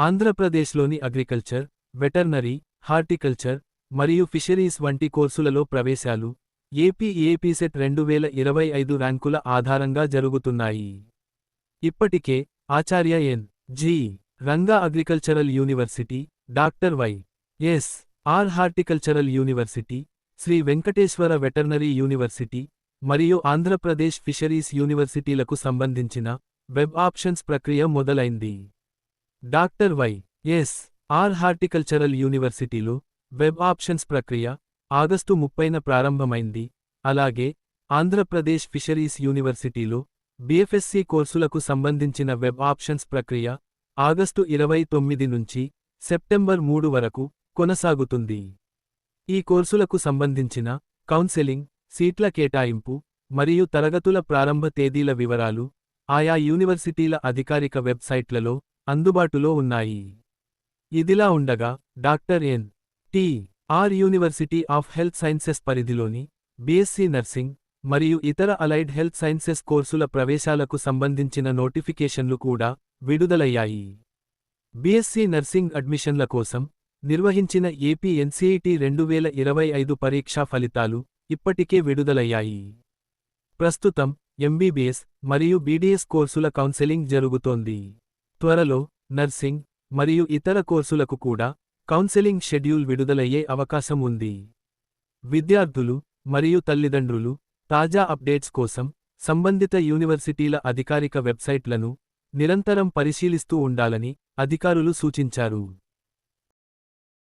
ఆంధ్రప్రదేశ్లోని agriculture veterinary horticulture మరియు fisheries వంటి కోర్సులలో ప్రవేశాలు ఏపీ ఏపీసెట్ రెండు వేల ఇరవై ఐదు ర్యాంకుల ఆధారంగా జరుగుతున్నాయి. ఇప్పటికే Acharya N. G. Ranga agricultural university doctor Y. S. R. Horticultural university Sri Venkateswara veterinary university మరియు ఆంధ్రప్రదేశ్ ఫిషరీస్ యూనివర్సిటీలకు సంబంధించిన వెబ్ ఆప్షన్స్ ప్రక్రియ మొదలైంది. Doctor Y S R horticultural యూనివర్సిటీలో వెబ్ ఆప్షన్స్ ప్రక్రియ ఆగస్టు ముప్పైన ప్రారంభమైంది. అలాగే ఆంధ్రప్రదేశ్ ఫిషరీస్ యూనివర్సిటీలో బిఎఫ్ఎస్సి కోర్సులకు సంబంధించిన వెబ్ ఆప్షన్స్ ప్రక్రియ ఆగస్టు ఇరవై తొమ్మిది నుంచి సెప్టెంబర్ మూడు వరకు కొనసాగుతుంది. ఈ కోర్సులకు సంబంధించిన కౌన్సెలింగ్ సీట్ల కేటాయింపు మరియు తరగతుల ప్రారంభ తేదీల వివరాలు ఆయా యూనివర్సిటీల అధికారిక వెబ్సైట్లలో అందుబాటులో ఉన్నాయి. ఇదిలా ఉండగా doctor N. T. R. University of health sciences పరిధిలోని బీఎస్సీ నర్సింగ్ మరియు ఇతర అలైడ్ హెల్త్ సైన్సెస్ కోర్సుల ప్రవేశాలకు సంబంధించిన నోటిఫికేషన్లు కూడా విడుదలయ్యాయి. బీఎస్సీ నర్సింగ్ అడ్మిషన్ల కోసం నిర్వహించిన ఏపీ ఎన్సీఈటీ రెండు వేల ఇరవై ఐదు పరీక్షా ఫలితాలు ఇప్పటికే విడుదలయ్యాయి. ప్రస్తుతం ఎంబీబీఎస్ మరియు బీడీఎస్ కోర్సుల కౌన్సెలింగ్ జరుగుతోంది. త్వరలో నర్సింగ్ మరియు ఇతర కోర్సులకు కూడా కౌన్సెలింగ్ షెడ్యూల్ విడుదలయ్యే అవకాశం ఉంది. విద్యార్థులు మరియు తల్లిదండ్రులు తాజా అప్డేట్స్ కోసం సంబంధిత యూనివర్సిటీల అధికారిక వెబ్సైట్లను నిరంతరం పరిశీలిస్తూ ఉండాలని అధికారులు సూచించారు.